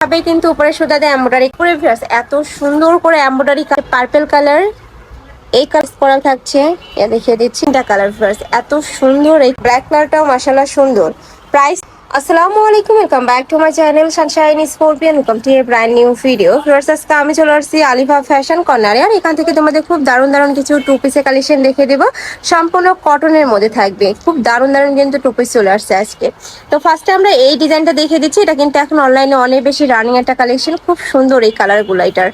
ভাবে কিন্তু উপরে সুতা দিয়ে এমব্রয়ডারি করে ভিউয়ার্স এত সুন্দর করে এমব্রয়ডারি পার্পল কালার এই কাজ করা থাকছে। এ দেখিয়ে দিচ্ছি এটা কালার ভিউয়ার্স এত সুন্দর এই ব্ল্যাক কালারটাও মাশাআল্লাহ সুন্দর। প্রাইস আসসালামু আলাইকুম welcome back to my channel sunshine scorpion welcome to a brand new video viewers আজকে আমি চলে আসছি আলিফা ফ্যাশন কর্নারে আর এখান থেকে তোমাদের খুব দারুণ দারুণ কিছু টু পিসের কালেকশন দেখে দেবো। সম্পূর্ণ কটনের মধ্যে থাকবে। খুব দারুণ দারুণ কিন্তু টু পিস চলে আসছে আজকে। তো ফার্স্টে আমরা এই ডিজাইনটা দেখে দিচ্ছি। এটা কিন্তু এখন অনলাইনে অনেক বেশি রানিং একটা কালেকশন খুব সুন্দর এই কালারগুলো এটার।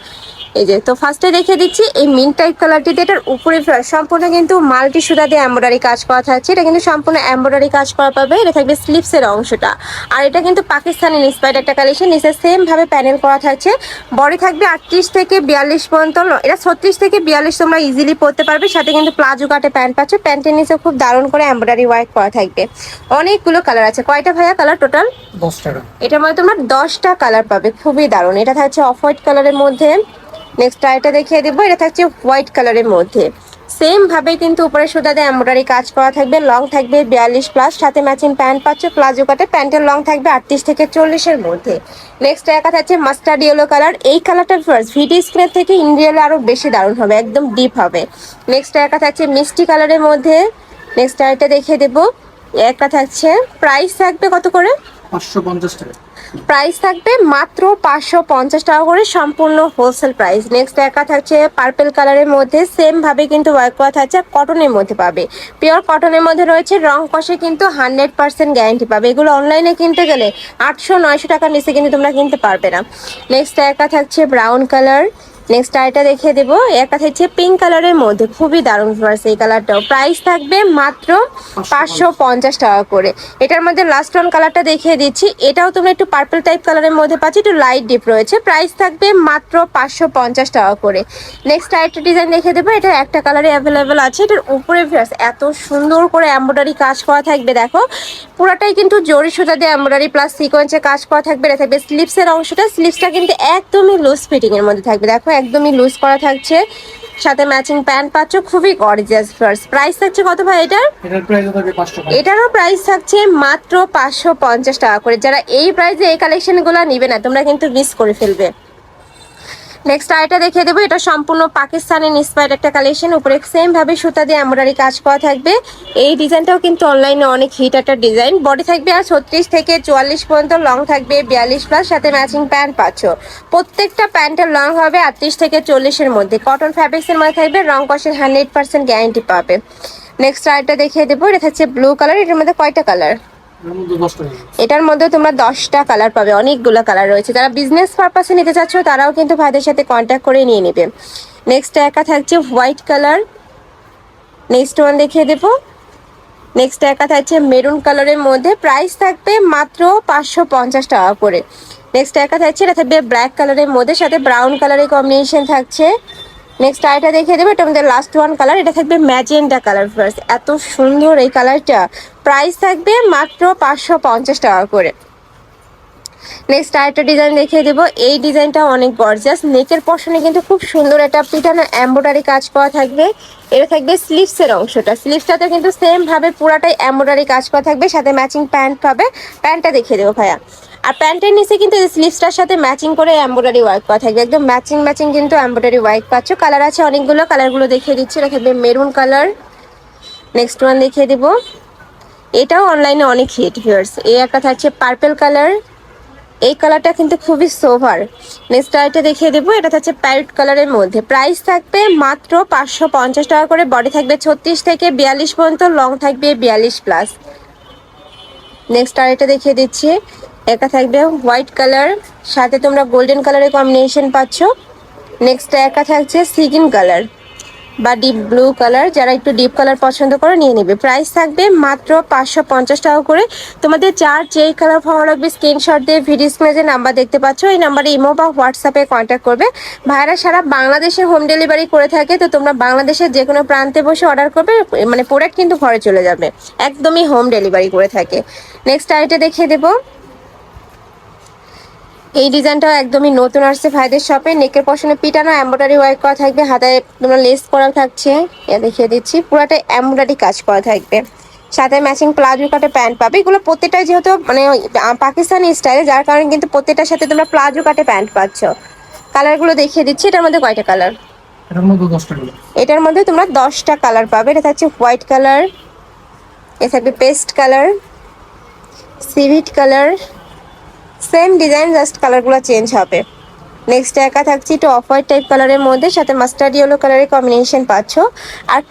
এই যে তো ফার্স্টে দেখে দিচ্ছি এই মিন টাইপ কালারটিতে এটার উপরে সম্পূর্ণ কিন্তু মাল্টি সুতা দিয়ে এমব্রয়ডারি কাজ করা থাকছে। এটা কিন্তু সম্পূর্ণ এমব্রয়ডারি কাজ করা পাবে। এটা থাকবে স্লিপসের অংশটা। আর এটা কিন্তু পাকিস্তানি ইন্সপায়ার্ড একটা কালেকশন নিচে সেম ভাবে প্যানেল করা থাকছে। বডি থাকবে আটত্রিশ থেকে বিয়াল্লিশ পর্যন্ত এটা ছত্রিশ থেকে বিয়াল্লিশ তোমরা ইজিলি পরতে পারবে। সাথে কিন্তু প্লাজো কাটে প্যান্ট পাচ্ছ। প্যান্টের নিচে খুব দারুণ করে এমব্রয়ডারি ওয়ার্ক করা থাকবে। অনেকগুলো কালার আছে। কয়টা ভাইয়া কালার টোটাল দশ টাকা এটার মধ্যে তোমরা দশটা কালার পাবে। খুবই দারুণ। এটা থাকছে অফ হোয়াইট কালারের মধ্যে। নেক্সট আরেকটা দেখিয়ে দেবো, এটা থাকছে হোয়াইট কালারের মধ্যে। সেম ভাবে কিন্তু উপরে সুতা দিয়ে এমব্রয়ডারি কাজ করা থাকবে লং থাকবে বিয়াল্লিশ প্লাস সাথে ম্যাচিং প্যান্ট পাচ্ছ প্লাজো কাটে প্যান্টের লং থাকবে আটত্রিশ থেকে চল্লিশের মধ্যে। নেক্সট একা থাকছে মাস্টার্ড ইয়েলো কালার এই কালারটার ফার্স্ট ভিডিও স্ক্রিনের থেকে ইন্ডিয়ালে আরও বেশি দারুণ হবে, একদম ডিপ হবে। নেক্সট একা থাকছে মিষ্টি কালারের মধ্যে নেক্সট আরেকটা দেখিয়ে দেবো একটা থাকছে প্রাইস থাকবে কত করে? টাকা। প্রাইস থাকবে মাত্র পাঁচশো পঞ্চাশ টাকা করে সম্পূর্ণ হোলসেল প্রাইস নেক্সট একা থাকছে পার্পেল কালারের মধ্যে সেম ভাবে কিন্তু ওয়ার্ক করা থাকছে কটনের মধ্যে পাবে। পিওর কটনের মধ্যে রয়েছে রং কষে কিন্তু হান্ড্রেড পার্সেন্ট গ্যারান্টি পাবে। এগুলো অনলাইনে কিনতে গেলে আটশো নয়শো টাকার নিচে কিন্তু তোমরা কিনতে পারবে না। নেক্সট একা থাকছে ব্রাউন কালার নেক্সট আরেকটা দেখিয়ে দেবো। একটা থাকছে পিঙ্ক কালারের মধ্যে। খুবই দারুণ ফ্লার্স এই কালারটাও প্রাইস থাকবে মাত্র পাঁচশো পঞ্চাশ টাকা করে। এটার মধ্যে লাস্ট ওয়ান কালারটা দেখিয়ে দিচ্ছি। এটাও তোমরা একটু পার্পল টাইপ কালারের মধ্যে পাচ্ছি, একটু লাইট ডিপ রয়েছে। প্রাইস থাকবে মাত্র পাঁচশো পঞ্চাশ টাকা করে। নেক্সট আরেকটা ডিজাইন দেখে দেবো। এটা একটা কালারে অ্যাভেলেবেল আছে। এটার উপরে ফ্লার্স এত সুন্দর করে এম্ব্রয়ডারি কাজ করা থাকবে, দেখো। পুরাটাই কিন্তু জরি সুতা দিয়ে এম্ব্রয়ডারি প্লাস সিকোয়েন্সে কাজ করা থাকবে। এটা থাকবে স্লিপসের অংশটা। স্লিপসটা কিন্তু একদমই লুজ ফিটিংয়ের মধ্যে থাকবে। দেখো একদমই লুজ করা থাকছে। সাথে ম্যাচিং প্যান্ট পাচ্ছ খুবই গর্জিয়াস ফার্স্ট প্রাইস থাকছে কত ভাই এটার? এটার প্রাইস থাকবে পাঁচশো টাকা এটারও প্রাইস থাকছে মাত্র পাঁচশো পঞ্চাশ টাকা করে। যারা এই প্রাইসে এই কালেকশনগুলো নিবে না তোমরা কিন্তু মিস করে ফেলবে। নেক্সট আরেকটা দেখিয়ে দেবো, এটা সম্পূর্ণ পাকিস্তানের ইন্সপায়ার্ড একটা কালেকশন উপরে সেম ভাবে সুতা দিয়ে এমব্রয়ডারি কাজ করা থাকবে। এই ডিজাইনটাও কিন্তু অনলাইনে অনেক হিট একটা ডিজাইন বডি থাকবে আর ছত্রিশ থেকে চুয়াল্লিশ পর্যন্ত লং থাকবে, বিয়াল্লিশ প্লাস সাথে ম্যাচিং প্যান্ট পাচ্ছ। প্রত্যেকটা প্যান্টের লং হবে আটত্রিশ থেকে চল্লিশের মধ্যে। কটন ফ্যাব্রিক্সের মধ্যে থাকবে, রং কষের হান্ড্রেড পার্সেন্ট গ্যারান্টি পাবে। নেক্সট আরেকটা দেখিয়ে দেবো, এটা থাকছে ব্লু কালার এটার মধ্যে কয়টা কালার এটার মধ্যে তোমরা দশটা কালার পাবে, অনেকগুলো কালার রয়েছে। যারা বিজনেস পারপাসে নিতে চাচ্ছ, তারাও কিন্তু ভাইদের সাথে কন্ট্যাক্ট করে নিয়ে নেবে। নেক্সট একা থাকছে হোয়াইট কালার নেক্সট ওয়ান দেখিয়ে দেবো। নেক্সট একা থাকছে মেরুন কালারের মধ্যে। প্রাইস থাকবে মাত্র পাঁচশো পঞ্চাশ টাকা করে। নেক্সট একা থাকছে, এটা থাকবে ব্ল্যাক কালারের মধ্যে। সাথে ব্রাউন কালারের কম্বিনেশন থাকছে। নেক্সট আরেকটা দেখিয়ে দেবো, এটা আমাদের লাস্ট ওয়ান কালার এটা থাকবে ম্যাজেন্টা কালার ফার্স্ট এত সুন্দর এই কালারটা প্রাইস থাকবে মাত্র পাঁচশো পঞ্চাশ টাকা করে। নেক্সট আরেকটা ডিজাইন দেখিয়ে দেবো, এই ডিজাইনটা অনেক গর্জাস নেকের পশনে কিন্তু খুব সুন্দর একটা পিটানো এম্ব্রয়ডারি কাজ করা থাকবে। এটা থাকবে স্লিভসের অংশটা। স্লিভসটাতে কিন্তু সেম ভাবে পুরাটাই এম্ব্রয়ডারি কাজ করা থাকবে, সাথে ম্যাচিং প্যান্ট পাবে। প্যান্টটা দেখিয়ে দেবো ভাইয়া। আর প্যান্টের নিচে কিন্তু স্লিভসটার সাথে ম্যাচিং করে এম্ব্রয়ডারি ওয়ার্ক করা থাকবে। একদম ম্যাচিং ম্যাচিং কিন্তু এম্ব্রয়ডারি ওয়ার্ক পাচ্ছ। কালার আছে অনেকগুলো কালারগুলো দেখিয়ে দিচ্ছি। এটা থাকবে মেরুন কালার নেক্সট ওয়ান দেখিয়ে দেবো। এটাও অনলাইনে অনেক হিট ভিউয়ার্স এই একটা থাকছে পার্পেল কালার এই কালারটা কিন্তু খুবই সোভার নেক্সট আরেকটা দেখিয়ে দেবো। এটা হচ্ছে প্যারেট কালারের মধ্যে। প্রাইস থাকবে মাত্র পাঁচশো পঞ্চাশ টাকা করে। বডি থাকবে ছত্রিশ থেকে বিয়াল্লিশ পর্যন্ত। লং থাকবে বিয়াল্লিশ প্লাস নেক্সট আরেকটা দেখিয়ে দিচ্ছি। এটা থাকবে হোয়াইট কালার সাথে তোমরা গোল্ডেন কালারের কম্বিনেশন পাচ্ছ। নেক্সট একা থাকছে সিগিন কালার বা ডিপ ব্লু কালার যারা একটু ডিপ কালার পছন্দ করে নিয়ে নেবে। প্রাইস থাকবে মাত্র পাঁচশো পঞ্চাশ টাকা করে। তোমাদের যার যেই কালার ভালো লাগবে স্ক্রিনশট দিয়ে ভিডিও স্ক্রিনে যে নাম্বার দেখতে পাচ্ছ, এই নাম্বারে ইমো বা হোয়াটসঅ্যাপে কন্ট্যাক্ট করবে। ভাইরা সারা বাংলাদেশে হোম ডেলিভারি করে থাকে, তো তোমরা বাংলাদেশের যে কোনো প্রান্তে বসে অর্ডার করবে মানে প্রোডাক্ট কিন্তু ঘরে চলে যাবে। একদমই হোম ডেলিভারি করে থাকে। নেক্সট আইটা দেখিয়ে দেবো। এই ডিজাইনটাও একদমই নতুন আসছে ভাইদের শপে। নেকের পশনে পিটানো এম্ব্রয়ডারি ওয়ার্ক করা থাকবে হাতায় তোমরা লেস করা থাকছে। এ দেখিয়ে দিচ্ছি পুরাটা এম্ব্রয়ডারি কাজ করা থাকবে। সাথে ম্যাচিং প্লাজো কাটে প্যান্ট পাবে। এগুলো প্রত্যেকটা যেহেতু মানে পাকিস্তানি স্টাইলে যার কারণে কিন্তু প্রত্যেকটার সাথে তোমরা প্লাজো কাটে প্যান্ট পাচ্ছ। কালারগুলো দেখিয়ে দিচ্ছি এটার মধ্যে কয়টা কালার এটার মধ্যে দশটা কালার এটার মধ্যে তোমরা দশটা কালার পাবে। এটা থাকছে হোয়াইট কালার এ থাকবে পেস্ট কালার সিভিট কালার সেম ডিজাইন জাস্ট কালারগুলো চেঞ্জ হবে। নেক্সট একা থাকছে, একটু অফ হোয়াইট টাইপ কালারের মধ্যে, সাথে মাস্টার্ড ইয়েলো কালারের কম্বিনেশন পাচ্ছ। আর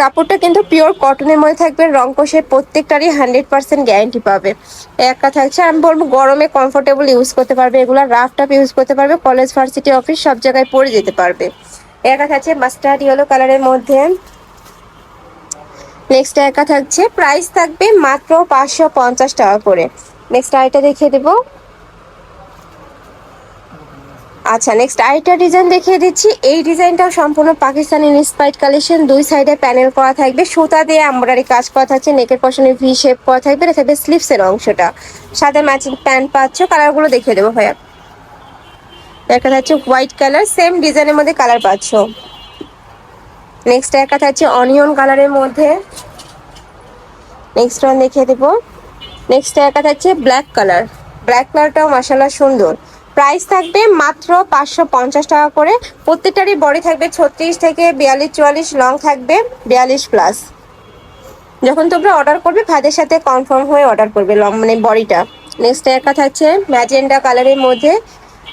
কাপড়টা কিন্তু পিওর কটনের মধ্যে থাকবে, রং কষের প্রত্যেকটারই হান্ড্রেড পার্সেন্ট গ্যারান্টি পাবে। একটা থাকছে আমি বলব গরমে কমফোর্টেবল ইউজ করতে পারবে, এগুলো রাফ টাপ ইউজ করতে পারবে কলেজ ভার্সিটি অফিস সব জায়গায় পরে যেতে পারবে। একা থাকছে মাস্টার্ড ইয়েলো কালারের মধ্যে। নেক্সট একা থাকছে প্রাইস থাকবে মাত্র পাঁচশো পঞ্চাশ টাকা করে। নেক্সট আইটা দেখিয়ে দেবো। আচ্ছা নেক্সট আরেকটা ডিজাইন দেখিয়ে দিচ্ছি। এই ডিজাইনটাও সম্পূর্ণ পাকিস্তানি ইন্সপায়ার্ড কালেকশন দুই সাইডে প্যানেল করা থাকবে। সুতা দিয়ে এমব্রয়ডারি কাজ করা থাকছে। নেকের পশনে ভি শেপ করা থাকবে। এটা থাকবে স্লিভসের অংশটা। সাথে ম্যাচিং প্যান্ট পাচ্ছ। কালারগুলো দেখিয়ে দেবো ভাইয়া। একটা থাকছে হোয়াইট কালার সেম ডিজাইনের মধ্যে কালার পাচ্ছ। নেক্সট একটা থাকছে অনিয়ন কালারের মধ্যে। নেক্সট ওয়ান দেখিয়ে দেবো। নেক্সট একটা থাকছে ব্ল্যাক কালার ব্ল্যাক কালারটাও মাসাল্লাহ সুন্দর। প্রাইস থাকবে মাত্র পাঁচশো পঞ্চাশ টাকা করে। প্রত্যেকটারই বডি থাকবে ছত্রিশ থেকে বিয়াল্লিশ চুয়াল্লিশ লং থাকবে বিয়াল্লিশ প্লাস যখন তোমরা অর্ডার করবে, ভাইদের সাথে কনফার্ম হয়ে অর্ডার করবে লং মানে বডিটা নেক্সট একটা থাকছে ম্যাজেন্ডা কালারের মধ্যে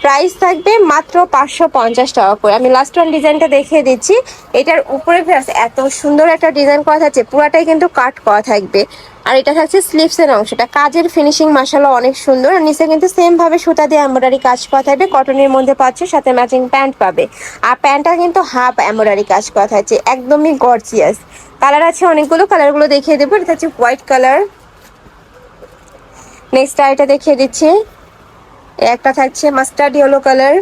প্রাইস থাকবে মাত্র পাঁচশো পঞ্চাশ টাকা করে। আমি লাস্ট ওয়ান ডিজাইনটা দেখিয়ে দিচ্ছি। এটার উপরে এত সুন্দর একটা ডিজাইন করা থাকছে, পুরাটাই কিন্তু কাট করা থাকবে। আর এটা থাকছে স্লিভসের অংশটা। কাজের ফিনিশিং মাসাল্লাহ অনেক সুন্দর। আর নিচে কিন্তু সেম ভাবে সুতা দিয়ে এমব্রয়ডারি কাজ করা থাকবে। কটনের মধ্যে পাচ্ছে, সাথে ম্যাচিং প্যান্ট পাবে। আর প্যান্টটা কিন্তু হাফ এমব্রয়ডারি কাজ করা থাকছে। একদমই গর্জিয়াস কালার আছে অনেকগুলো কালারগুলো দেখিয়ে দেবো। এটা হচ্ছে হোয়াইট কালার নেক্সট এটা দেখিয়ে দিচ্ছি। একটা থাকছে মাস্টার্ড ইয়েলো কালার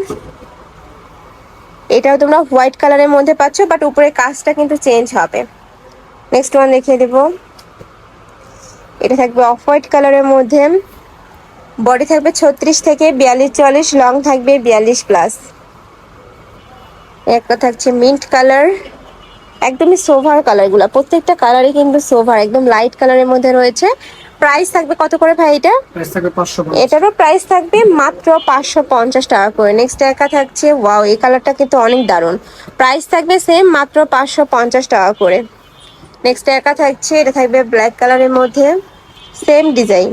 এটাও তোমরা হোয়াইট কালারের মধ্যে পাচ্ছ বাট উপরে কাজটা কিন্তু চেঞ্জ হবে। নেক্সট ওয়ান দেখিয়ে দেবো। এটা থাকবে অফ হোয়াইট কালারের মধ্যে। বডি থাকবে ছত্রিশ থেকে বিয়াল্লিশ, চুয়াল্লিশ লং থাকবে বিয়াল্লিশ প্লাস একটা থাকছে মিন্ট কালার একদমই সোভার কালারগুলো প্রত্যেকটা কালারই কিন্তু সোভার একদম লাইট কালারের মধ্যে রয়েছে। প্রাইস থাকবে কত করে ভাই এটা? প্রাইস থাকবে পাঁচশো এটারও প্রাইস থাকবে মাত্র পাঁচশো পঞ্চাশ টাকা করে। নেক্সট একা থাকছে ওয়াও এই কালারটা কিন্তু অনেক দারুণ। প্রাইস থাকবে সেম মাত্র পাঁচশো পঞ্চাশ টাকা করে। নেক্সট একা থাকছে এটা থাকবে ব্ল্যাক কালারের মধ্যে। সেম ডিজাইন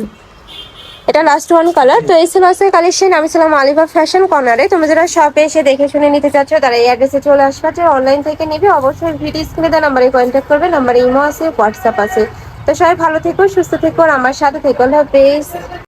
এটা লাস্ট ওয়ান কালার তো এই ছিল আজকের কালেকশন আমি ছিলাম আলিবা ফ্যাশন কর্নারে তুমি যারা শপে এসে দেখে শুনে নিতে চাচ্ছ তারা এই অ্যাড্রেসে চলে আসবে। অনলাইন থেকে নিবে অবশ্যই ভিডিও স্ক্রিনে দেওয়া নাম্বারে কন্ট্যাক্ট করবে। নাম্বারে ইমো আছে হোয়াটসঅ্যাপ আছে। তো সবাই ভালো থেকো সুস্থ থেকো আর আমার সাথে থেকো। হাফেজ।